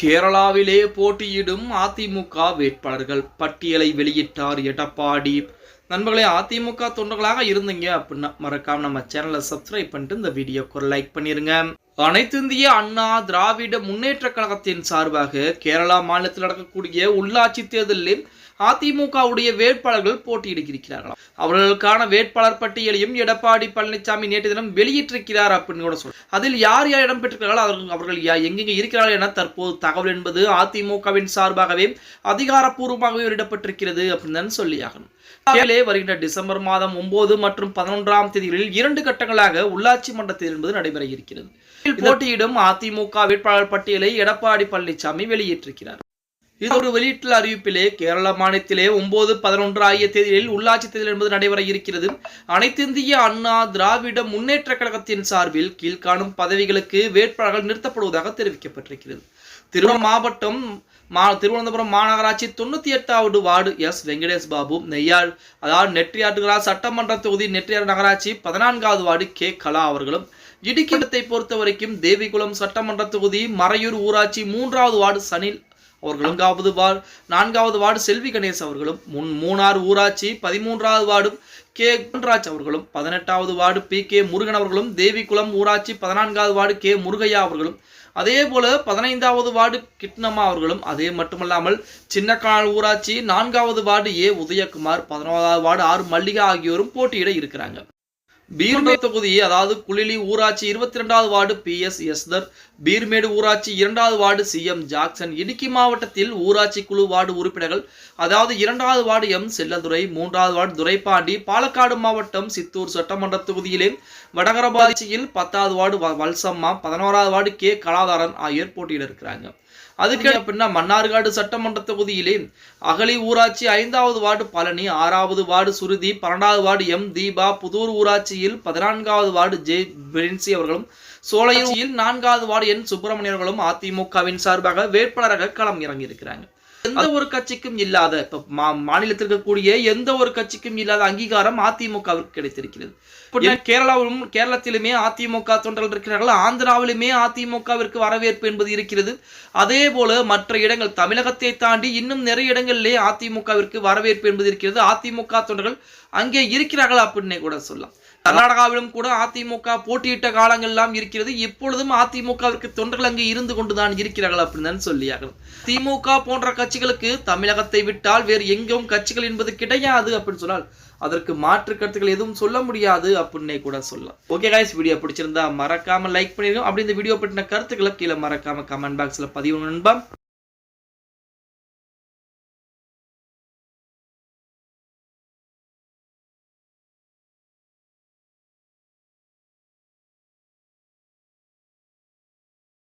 கேரளாவிலே போட்டியிடும் அதிமுக வேட்பாளர்கள் பட்டியலை வெளியிட்டார் எடப்பாடி. நண்பர்களே அதிமுக தொண்டர்களாக இருந்தீங்க அப்படின்னா மறக்காம நம்ம சேனலை சப்ஸ்கிரைப் பண்ணிட்டு இந்த வீடியோக்கு ஒரு லைக் பண்ணிருங்க. அனைத்து இந்திய அண்ணா திராவிட முன்னேற்ற கழகத்தின் சார்பாக கேரளா மாநிலத்தில் நடக்கக்கூடிய உள்ளாட்சி தேர்தலில் அதிமுகவுடைய வேட்பாளர்கள் போட்டியிடுகிறார்களாம். அவர்களுக்கான வேட்பாளர் பட்டியலையும் எடப்பாடி பழனிசாமி நேற்று தினம் வெளியிட்டிருக்கிறார் அப்படின்னு கூட சொல்ல அதில் யார் யார் இடம் பெற்றிருக்கிறார்கள் அவர்கள் அவர்கள் யா- எங்கெங்க இருக்கிறார்கள் என தற்போது தகவல் என்பது அதிமுகவின் சார்பாகவே அதிகாரப்பூர்வமாகவே வெளியிடப்பட்டிருக்கிறது அப்படின்னு தான் சொல்லியாகணும் வருகின்ற டிசம்பர் மாதம் ஒன்பது மற்றும் பதினொன்றாம் தேதிகளில் இரண்டு கட்டங்களாக உள்ளாட்சி மன்ற தேர்தல் என்பது நடைபெற இருக்கிறது. போட்டியிடும் அதிமுக வேட்பாளர் பட்டியலை எடப்பாடி பழனிசாமி வெளியிட்டிருக்கிறார் இது ஒரு வெளியீட்டுள்ள அறிவிப்பிலே கேரள மாநிலத்திலே ஒன்பது பதினொன்று ஆகிய தேதிகளில் உள்ளாட்சி தேர்தல் என்பது நடைபெற இருக்கிறது. அனைத்திந்திய அண்ணா திராவிட முன்னேற்ற கழகத்தின் சார்பில் கீழ்காணும் பதவிகளுக்கு வேட்பாளர்கள் நிறுத்தப்படுவதாக தெரிவிக்கப்பட்டிருக்கிறது. திருவண்ண மாவட்டம் மா திருவனந்தபுரம் மாநகராட்சி தொண்ணூத்தி எட்டாவது வார்டு எஸ் வெங்கடேஷ் பாபு நெய்யார் அதாவது நெற்றியாட்டுகளா சட்டமன்ற தொகுதி நெற்றியார் நகராட்சி பதினான்காவது வார்டு கே கலா அவர்களும் இடுக்கிடத்தை பொறுத்த வரைக்கும் தேவிகுளம் சட்டமன்ற தொகுதி மறையூர் ஊராட்சி மூன்றாவது வார்டு சனில் அவர்கள் நான்காவது வார்டு நான்காவது வார்டு செல்வி கணேஷ் அவர்களும் முன் மூணார் ஊராட்சி பதிமூன்றாவது வார்டு கே குன்ராஜ் அவர்களும் பதினெட்டாவது வார்டு பி கே முருகன் அவர்களும் தேவிக்குளம் ஊராட்சி பதினான்காவது வார்டு கே முருகையா அவர்களும் அதே போல பதினைந்தாவது வார்டு கிட்னம்மா அவர்களும் அதே மட்டுமல்லாமல் சின்னக்கால் ஊராட்சி நான்காவது வார்டு ஏ உதயகுமார் பதினோராவது வார்டு ஆர் மல்லிகா ஆகியோரும் போட்டியிட இருக்கிறாங்க. பீர்மேடு தொகுதி அதாவது குளிலி ஊராட்சி இருபத்தி ரெண்டாவது ward P S Esther Peermade ஊராட்சி இரண்டாவது ward C M Jackson Idukki மாவட்டத்தில் ஊராட்சி குழு வார்டு உறுப்பினர்கள் அதாவது இரண்டாவது வார்டு எம் செல்லதுரை மூன்றாவது வார்டு துரைப்பாண்டி பாலக்காடு மாவட்டம் சித்தூர் சட்டமன்ற தொகுதியிலே வடகரபாட்சியில் பத்தாவது வார்டு வ- வல்சம்மா பதினோராவது வார்டு கே கலாதாரன் ஆகியோர் போட்டியிட இருக்கிறாங்க. அதுக்கு அப்படின்னா மன்னார்காடு சட்டமன்ற தொகுதியிலே அகலி ஊராட்சி ஐந்தாவது வார்டு பழனி ஆறாவது வார்டு சுருதி பன்னெண்டாவது வார்டு எம் தீபா புதூர் ஊராட்சியில் பதினான்காவது வார்டு ஜே பிரின்சி அவர்களும் சோலையூரில் நான்காவது வார்டு என் சுப்பிரமணியர்களும் அதிமுகவின் சார்பாக வேட்பாளராக களம் இறங்கி இருக்கிறாங்க எந்த ஒரு கட்சிக்கும் இல்லாத இப்ப மாநிலத்தில் இருக்கக்கூடிய எந்த ஒரு கட்சிக்கும் இல்லாத அங்கீகாரம் அதிமுகவிற்கு கிடைத்திருக்கிறது. கேரளாவிலும் கேரளத்திலுமே அதிமுக தொண்டர்கள் இருக்கிறார்கள் ஆந்திராவிலுமே அதிமுகவிற்கு வரவேற்பு என்பது இருக்கிறது. அதே போல மற்ற இடங்கள் தமிழகத்தை தாண்டி இன்னும் நிறைய இடங்களிலே அதிமுகவிற்கு வரவேற்பு என்பது இருக்கிறது. அதிமுக தொண்டர்கள் அங்கே இருக்கிறார்கள் அப்படின்னே கூட சொல்லலாம். கர்நாடகாவிலும் கூட அதிமுக போட்டியிட்ட காலங்கள் எல்லாம் இருக்கிறது. இப்பொழுதும் அதிமுகவிற்கு தொண்டர்கள் அங்கு இருந்து கொண்டுதான் இருக்கிறார்கள் அப்படின்னு தான் திமுக போன்ற கட்சிகளுக்கு தமிழகத்தை விட்டால் வேறு எங்கும் கட்சிகள் என்பது கிடையாது அப்படின்னு சொன்னால் அதற்கு மாற்று கருத்துக்கள் எதுவும் சொல்ல முடியாது அப்படின்னே கூட சொல்லலாம். ஓகே guys வீடியோ பிடிச்சிருந்தா மறக்காம லைக் பண்ணிருக்கோம் அப்படி இந்த வீடியோ பற்றின கருத்துக்களை கீழே மறக்காம கமெண்ட் பாக்ஸ்ல பதிவு நண்பா.